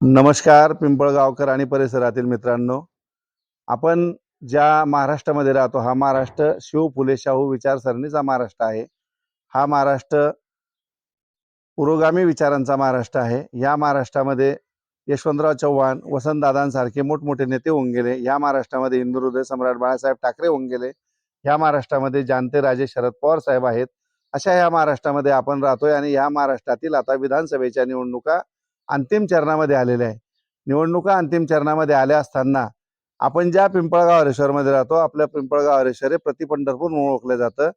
नमस्कार पिंपळगावकर आणि परिसरातील मित्रांनो. आपण ज्या महाराष्ट्रामध्ये राहतो हा महाराष्ट्र शिव फुले शाहू विचारसरणीचा महाराष्ट्र आहे. हा महाराष्ट्र पुरोगामी विचारांचा महाराष्ट्र आहे. या महाराष्ट्रामध्ये यशवंतराव चव्हाण वसंतदादांसारखे मोठमोठे नेते होऊन गेले. या महाराष्ट्रामध्ये इंदुहृदय सम्राट बाळासाहेब ठाकरे होऊन गेले. या महाराष्ट्रामध्ये जानते राजे शरद पवार साहेब आहेत. अशा या महाराष्ट्रामध्ये आपण राहतोय आणि या महाराष्ट्रातील आता विधानसभेच्या निवडणुका अंतिम चरणामध्ये आलेले आहे. निवडणुका अंतिम चरणामध्ये आल्या असताना आपण ज्या पिंपळगाव हरेश्वरमध्ये राहतो आपल्या पिंपळगाव हरेश्वर हे प्रतिपंढरपूर म्हणून ओळखलं जातं.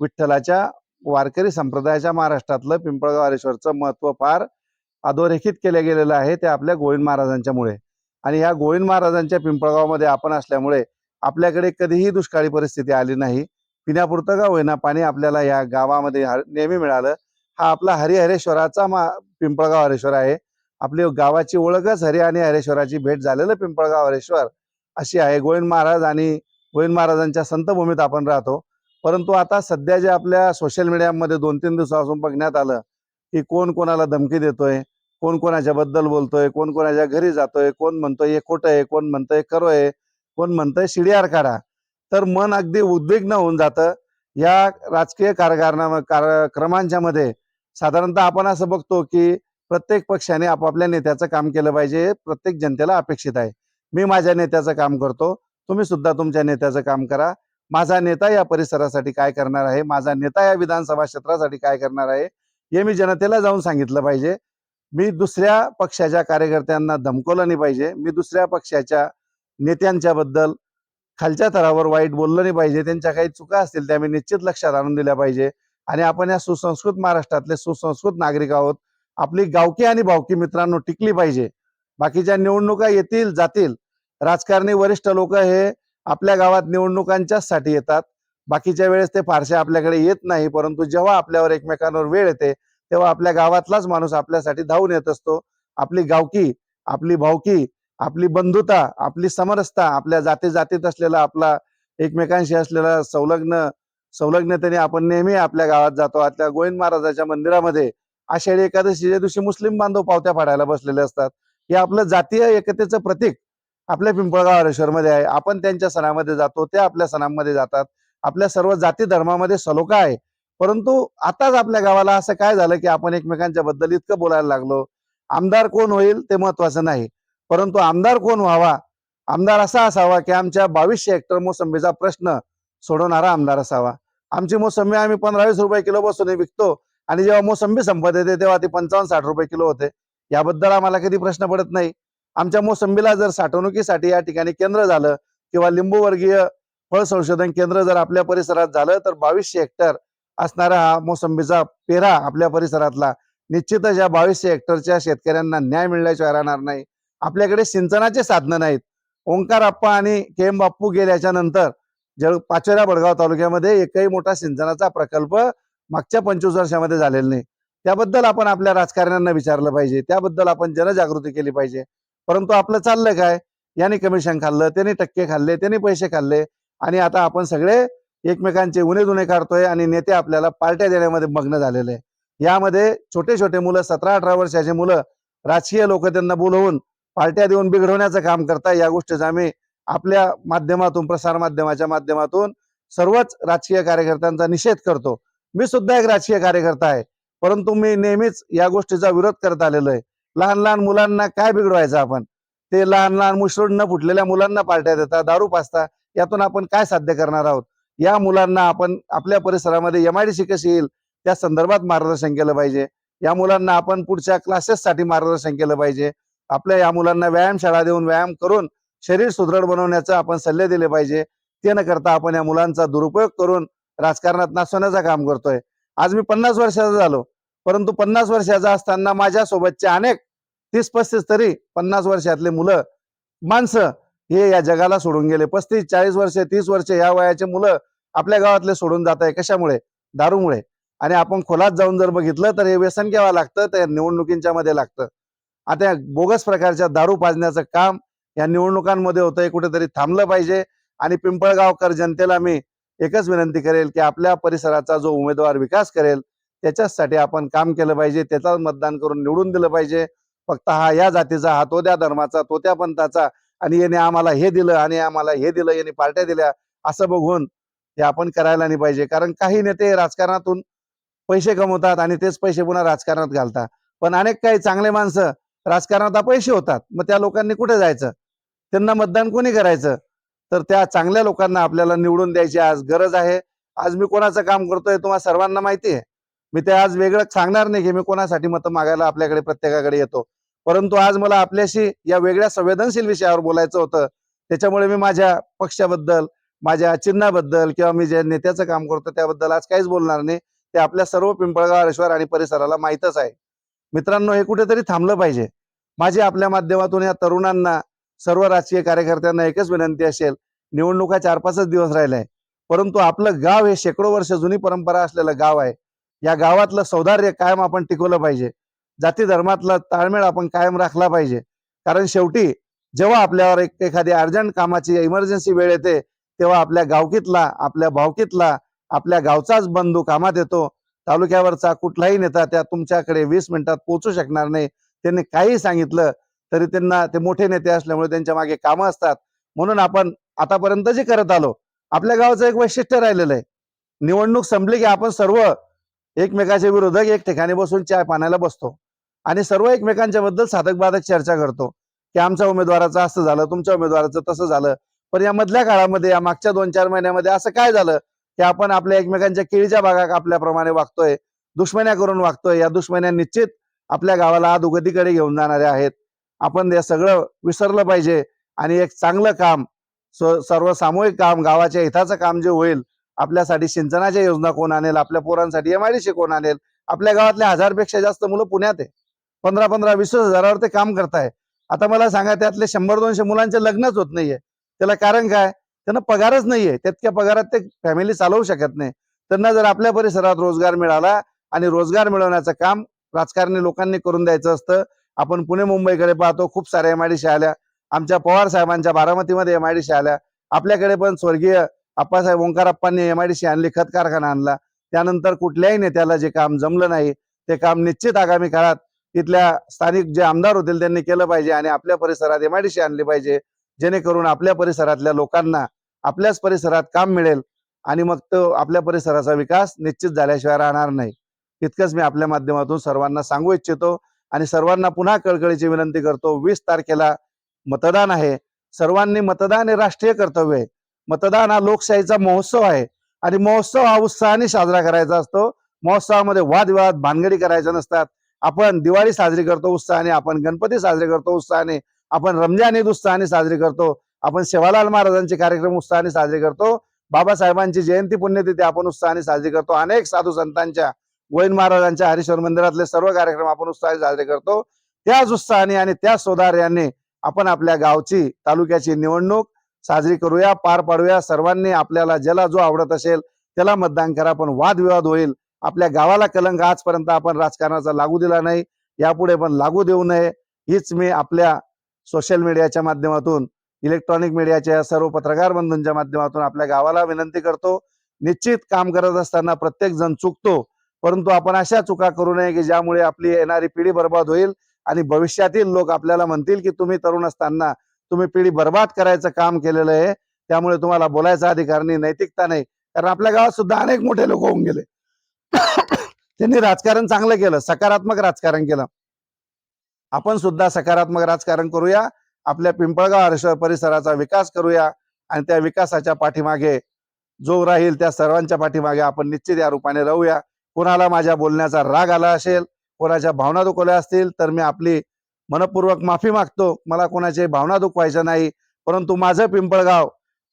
विठ्ठलाच्या वारकरी संप्रदायाच्या महाराष्ट्रातलं पिंपळगाव हरेश्वरचं महत्त्व फार अधोरेखित केलं गेलेलं आहे ते आपल्या गोविंद महाराजांच्यामुळे. आणि ह्या गोविंद महाराजांच्या पिंपळगावमध्ये आपण असल्यामुळे आपल्याकडे कधीही दुष्काळी परिस्थिती आली नाही. पिण्यापुरतं का होईना पाणी आपल्याला या गावामध्ये नेहमी मिळालं. हा आपला हरिहरेश्वराचा मा पिंपळगाव हरेश्वर आहे. आपली गावाची ओळखच हरी आणि हरेश्वराची भेट झालेलं पिंपळगाव हरेश्वर अशी आहे. गोविंद महाराज आणि गोविंद महाराजांच्या संतभूमीत आपण राहतो. परंतु आता सध्या जे आपल्या सोशल मीडियामध्ये दोन तीन दिवसापासून बघण्यात आलं की कोण कोणाला धमकी देतोय कोण कोणाच्या बद्दल बोलतोय कोण कोणाच्या घरी जातोय कोण म्हणतोय हे खोटं आहे कोण म्हणतोय खरं आहे कोण म्हणतोय शिडीआर काढा. तर मन अगदी उद्विग्न होऊन जातं. या राजकीय कारभारणा कार क्रमांच्या मध्ये साधारणतः आपण असं बघतो की प्रत्येक पक्षाने आपापल्या नेत्याचं काम केलं पाहिजे. हे प्रत्येक जनतेला अपेक्षित आहे. मी माझ्या नेत्याचं काम करतो. तुम्ही सुद्धा तुमच्या नेत्याचं काम करा. माझा नेता या परिसरासाठी काय करणार आहे? माझा नेता या विधानसभा क्षेत्रासाठी काय करणार आहे? हे मी जनतेला जाऊन सांगितलं पाहिजे. मी दुसऱ्या पक्षाच्या कार्यकर्त्यांना धमकवलं नाही पाहिजे. मी दुसऱ्या पक्षाच्या नेत्यांच्या बद्दल खालच्या थरावर वाईट बोललं नाही पाहिजे. त्यांच्या काही चुका असतील त्या मी निश्चित लक्षात आणून दिल्या पाहिजे. आणि आपण या सुसंस्कृत महाराष्ट्रातले सुसंस्कृत नागरिक आहोत. आपली गावकी आणि भावकी मित्रांनो टिकली पाहिजे. बाकीच्या निवडणुका येतील जातील. राजकारणी वरिष्ठ लोक हे आपल्या गावात निवडणुकांच्याच साठी येतात. बाकीच्या वेळेस ते फारसे आपल्याकडे येत नाही परंतु जेव्हा आपल्यावर एकमेकांवर वेळ येते तेव्हा आपल्या गावातलाच माणूस आपल्यासाठी धावून येत असतो. आपली गावकी आपली भावकी आपली बंधुता आपली समरसता आपल्या जाती जातीत असलेला आपला एकमेकांशी असलेला संलग्न संलग्नतेने आपण नेहमी आपल्या गावात जातो. आपल्या गोविंद महाराजाच्या मंदिरामध्ये आषाढी एकादशीच्या दिवशी मुस्लिम बांधव पावत्या फाडायला बसलेले असतात. हे आपलं जातीय एकतेचं प्रतीक आपल्या पिंपळगाव हरेश्वरमध्ये आहे. आपण त्यांच्या सणामध्ये जातो ते आपल्या सणांमध्ये जातात. आपल्या सर्व जाती धर्मामध्ये सलोखा आहे. परंतु आताच आपल्या गावाला असं काय झालं की आपण एकमेकांच्या बद्दल इतकं बोलायला लागलो. आमदार कोण होईल ते महत्वाचं नाही. परंतु आमदार कोण व्हावा? आमदार असा असावा की आमच्या बावीसशे हेक्टर मोसंबीचा प्रश्न सोडवणारा आमदार असावा. आमची मोसंबी आम्ही पंधरावीस रुपये किलो बसून विकतो. आणि जेव्हा मोसंबी संपत येते तेव्हा ती पंचावन्न साठ रुपये किलो होते. याबद्दल आम्हाला कधी प्रश्न पडत नाही. आमच्या मोसंबीला जर साठवणुकीसाठी या ठिकाणी केंद्र झालं किंवा लिंबूवर्गीय फळ संशोधन केंद्र जर आपल्या परिसरात झालं तर बावीसशे हेक्टर असणारा हा मोसंबीचा पेरा आपल्या परिसरातला निश्चितच या बावीसशे हेक्टरच्या शेतकऱ्यांना न्याय मिळल्याशिवाय राहणार नाही. आपल्याकडे सिंचनाचे साधनं नाहीत. ओंकार आप्पा आणि के एम बाप्पू गेल्याच्यानंतर जळ पाचोऱ्या बडगाव तालुक्यामध्ये एकही मोठा सिंचनाचा प्रकल्प मागच्या पंचवीस वर्षामध्ये झालेलं नाही. त्याबद्दल आपण आपल्या राजकारण्यांना विचारलं पाहिजे. त्याबद्दल आपण जनजागृती केली पाहिजे. परंतु आपलं चाललं काय? याने कमिशन खाल्लं त्याने टक्के खाल्ले त्याने पैसे खाल्ले आणि आता आपण सगळे एकमेकांचे उणे दुणे काढतोय आणि नेते आपल्याला पार्ट्या देण्यामध्ये मग्न झालेले आहे. यामध्ये छोटे छोटे मुलं सतरा अठरा वर्षाचे मुलं राजकीय लोक त्यांना बोलवून पार्ट्या देऊन बिघडवण्याचं काम करताय. या गोष्टीचा आम्ही आपल्या माध्यमातून प्रसार माध्यमाच्या माध्यमातून सर्वच राजकीय कार्यकर्त्यांचा निषेध करतो. मी सुद्धा एक राजकीय कार्यकर्ता आहे. परंतु मी नेहमीच या गोष्टीचा विरोध करत आलेलो आहे. लहान लहान मुलांना काय बिघडवायचं आपण? ते लहान लहान मुसळून न फुटलेल्या मुलांना पार्ट्या देतात दारू पाचता यातून आपण काय साध्य करणार आहोत? या मुलांना आपण आपल्या परिसरामध्ये एमआयडीसी कशी येईल? त्या संदर्भात मार्गदर्शन केलं पाहिजे. या मुलांना आपण पुढच्या क्लासेससाठी मार्गदर्शन केलं पाहिजे. आपल्या या मुलांना व्यायामशाळा देऊन व्यायाम करून शरीर सुदृढ बनवण्याचं आपण सल्ले दिले पाहिजे. ते न करता आपण या मुलांचा दुरुपयोग करून राजकारणात नाचवण्याचं काम करतोय. आज मी पन्नास वर्षाचा झालो. परंतु पन्नास वर्षाचा असताना माझ्या सोबतचे अनेक तीस पस्तीस तरी पन्नास वर्षातले मुलं माणसं हे या जगाला सोडून गेले. पस्तीस चाळीस वर्षे तीस वर्षे या वयाचे मुलं आपल्या गावातले सोडून जात आहे. कशामुळे? दारूमुळे. आणि आपण खोलात जाऊन जर बघितलं तर हे व्यसन केव्हा लागतं तर निवडणुकींच्या मध्ये लागतं. आता बोगस प्रकारच्या दारू पाजण्याचं काम या निवडणुकांमध्ये होतंय. कुठेतरी थांबलं पाहिजे. आणि पिंपळगावकर जनतेला मी एकच विनंती करेल की आपल्या परिसराचा जो उमेदवार विकास करेल त्याच्याचसाठी आपण काम केलं पाहिजे त्याचाच मतदान करून निवडून दिलं पाहिजे. फक्त हा या जातीचा हा तो त्या धर्माचा तो त्या पंथाचा आणि याने आम्हाला हे दिलं आणि आम्हाला हे दिलं याने पार्ट्या दिल्या असं बघून हे आपण करायला नाही पाहिजे. कारण काही नेते राजकारणातून पैसे कमवतात आणि तेच पैसे पुन्हा राजकारणात घालतात. पण अनेक काही चांगले माणसं राजकारणात पैसे होतात. मग त्या लोकांनी कुठे जायचं? त्यांना मतदान कोणी करायचं? तर त्या चांगल्या लोकांना आपल्याला निवडून द्यायची आज गरज आहे. आज मी कोणाचं काम करतोय तुम्हाला सर्वांना माहिती आहे. मी ते आज वेगळं सांगणार नाही की मी कोणासाठी मतं मागायला आपल्याकडे प्रत्येकाकडे येतो. परंतु आज मला आपल्याशी या वेगळ्या संवेदनशील विषयावर बोलायचं होतं. त्याच्यामुळे मी माझ्या पक्षाबद्दल माझ्या चिन्हाबद्दल किंवा मी जे नेत्याचं काम करतो त्याबद्दल आज काहीच बोलणार नाही. ते आपल्या सर्व पिंपळगाव हरेश्वर आणि परिसराला माहीतच आहे. मित्रांनो हे कुठेतरी थांबलं पाहिजे. माझी आपल्या माध्यमातून या तरुणांना सर्व राजकीय कार्यकर्त्यांना एकच विनंती असेल निवडणुका चार पाचच दिवस राहिलाय परंतु आपलं गाव हे शेकडो वर्ष जुनी परंपरा असलेलं गाव आहे. या गावातलं सौंदर्य कायम आपण टिकवलं पाहिजे. जाती धर्मातला ताळमेळ आपण कायम राखला पाहिजे. कारण शेवटी जेव्हा आपल्यावर एक एखादी अर्जंट कामाची इमर्जन्सी वेळ येते तेव्हा आपल्या गावकीतला आपल्या भावकीतला आपल्या गावचाच बंधू कामात येतो. तालुक्यावरचा कुठलाही नेता त्या तुमच्याकडे वीस मिनिटात पोहोचू शकणार नाही. त्यांनी काही सांगितलं तरी त्यांना ते मोठे नेते असल्यामुळे त्यांच्या मागे कामं असतात. म्हणून आपण आतापर्यंत जे करत आलो आपल्या गावाचं एक वैशिष्ट्य राहिलेलं आहे. निवडणूक संपली की आपण सर्व एकमेकाचे विरोधक एक ठिकाणी बसून चाय पाण्याला बसतो. आणि सर्व एकमेकांच्या बद्दल साधक बाधक चर्चा करतो. की आमच्या उमेदवाराचं असं झालं तुमच्या उमेदवाराचं तसं झालं. पण या मधल्या काळामध्ये या मागच्या दोन चार महिन्यामध्ये असं काय झालं? की आपण आपल्या एकमेकांच्या केळीच्या बागा आपल्याप्रमाणे वागतोय दुश्मन्या करून वागतोय. या दुश्मन्या निश्चित आपल्या गावाला अधोगतीकडे घेऊन जाणाऱ्या आहेत. आपण हे सगळं विसरलं पाहिजे. आणि एक चांगलं काम स- सर्व सामूहिक काम गावाच्या हिताचं काम जे होईल आपल्यासाठी सिंचनाच्या योजना कोण आणेल आपल्या पोरांसाठी एमआयडीसी कोण आणेल आपल्या गावातले हजारपेक्षा जास्त मुलं पुण्यात आहे. पंधरा पंधरा वीस वीस हजारावर ते काम करताय. आता मला सांगा त्यातले शंभर दोनशे मुलांचे लग्नच होत नाहीये. त्याला कारण काय? त्यांना पगारच नाहीये. तितक्या पगारात ते फॅमिली चालवू शकत नाही. त्यांना जर आपल्या परिसरात रोजगार मिळाला आणि रोजगार मिळवण्याचं काम राजकारणी लोकांनी करून द्यायचं असतं आपण पुणे मुंबईकडे पाहतो खूप साऱ्या एमआयडीसी आल्या. आमच्या पवार साहेबांच्या बारामतीमध्ये एमआयडीसी आल्या. आपल्याकडे पण स्वर्गीय आप्पासाहेब ओंकारप्पांनी एमआयडीसी आणली खत कारखाना आणला. त्यानंतर कुठल्याही नेत्याला जे काम जमलं नाही ते काम निश्चित आगामी काळात तिथल्या स्थानिक जे आमदार होतील त्यांनी केलं पाहिजे आणि आपल्या परिसरात एमआयडीसी आणली पाहिजे. जेणेकरून आपल्या परिसरातल्या लोकांना आपल्याच परिसरात काम मिळेल आणि मग तो आपल्या परिसराचा विकास निश्चित झाल्याशिवाय राहणार नाही. इतकंच मी आपल्या माध्यमातून सर्वांना सांगू इच्छितो. आणि सर्वांना पुन्हा कळकळीची विनंती करतो वीस तारखेला मतदान आहे. सर्वांनी मतदान हे राष्ट्रीय कर्तव्य आहे. मतदान हा लोकशाहीचा महोत्सव आहे आणि महोत्सव हा उत्साहाने साजरा करायचा असतो. महोत्सवामध्ये वादविवाद भानगडी करायच्या नसतात. आपण दिवाळी साजरी करतो उत्साहाने आपण गणपती साजरे करतो उत्साहाने आपण रमजान ईद उत्साहाने साजरी करतो आपण सेवालाल महाराजांचे कार्यक्रम उत्साहाने साजरे करतो बाबासाहेबांची जयंती पुण्यतिथी आपण उत्साहाने साजरी करतो अनेक साधू संतांच्या गोविंद महाराजांच्या हरीश्वर मंदिरातले सर्व कार्यक्रम आपण उत्साहाने साजरे करतो. त्याच उत्साहाने आणि त्याच सोदार्याने आपण आपल्या गावची तालुक्याची निवडणूक साजरी करूया पार पाडूया. सर्वांनी आपल्याला ज्याला जो आवडत असेल त्याला मतदान करा. पण वादविवाद होईल. आपल्या गावाला कलंक आजपर्यंत आपण राजकारणाचा लागू दिला नाही. यापुढे पण लागू देऊ नये. हीच मी आपल्या सोशल मीडियाच्या माध्यमातून इलेक्ट्रॉनिक मीडियाच्या सर्व पत्रकार बंधूंच्या माध्यमातून आपल्या गावाला विनंती करतो. निश्चित काम करत असताना प्रत्येक जण चुकतो. परंतु आपण अशा चुका करू नये की ज्यामुळे आपली येणारी पिढी बर्बाद होईल आणि भविष्यातील लोक आपल्याला म्हणतील की तुम्ही तरुण असताना तुम्ही पिढी बर्बाद करायचं काम केलेलं आहे. त्यामुळे तुम्हाला बोलायचा अधिकार नाही नैतिकता नाही. कारण आपल्या गावात सुद्धा अनेक मोठे लोक होऊन गेले. त्यांनी राजकारण चांगलं केलं सकारात्मक राजकारण केलं. आपण सुद्धा सकारात्मक राजकारण करूया आपल्या पिंपळगाव हरेश्वर परिसराचा विकास करूया आणि त्या विकासाच्या पाठीमागे जो राहील त्या सर्वांच्या पाठीमागे आपण निश्चित या रूपाने राहूया. कोणाला माझ्या बोलण्याचा राग आला असेल कोणाच्या भावना दुखवल्या असतील तर मी आपली मनपूर्वक माफी मागतो. मला कोणाची भावना दुखवायच्या नाही परंतु माझं पिंपळगाव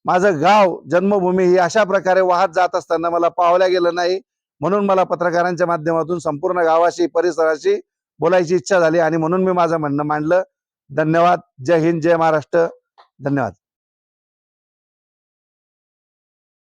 माझं गाव जन्मभूमी ही अशा प्रकारे वाहत जात असताना मला पावल्या गेलं नाही. म्हणून मला पत्रकारांच्या माध्यमातून संपूर्ण गावाशी परिसराशी बोलायची इच्छा झाली आणि म्हणून मी माझं म्हणणं मांडलं. धन्यवाद. जय हिंद जय महाराष्ट्र. धन्यवाद.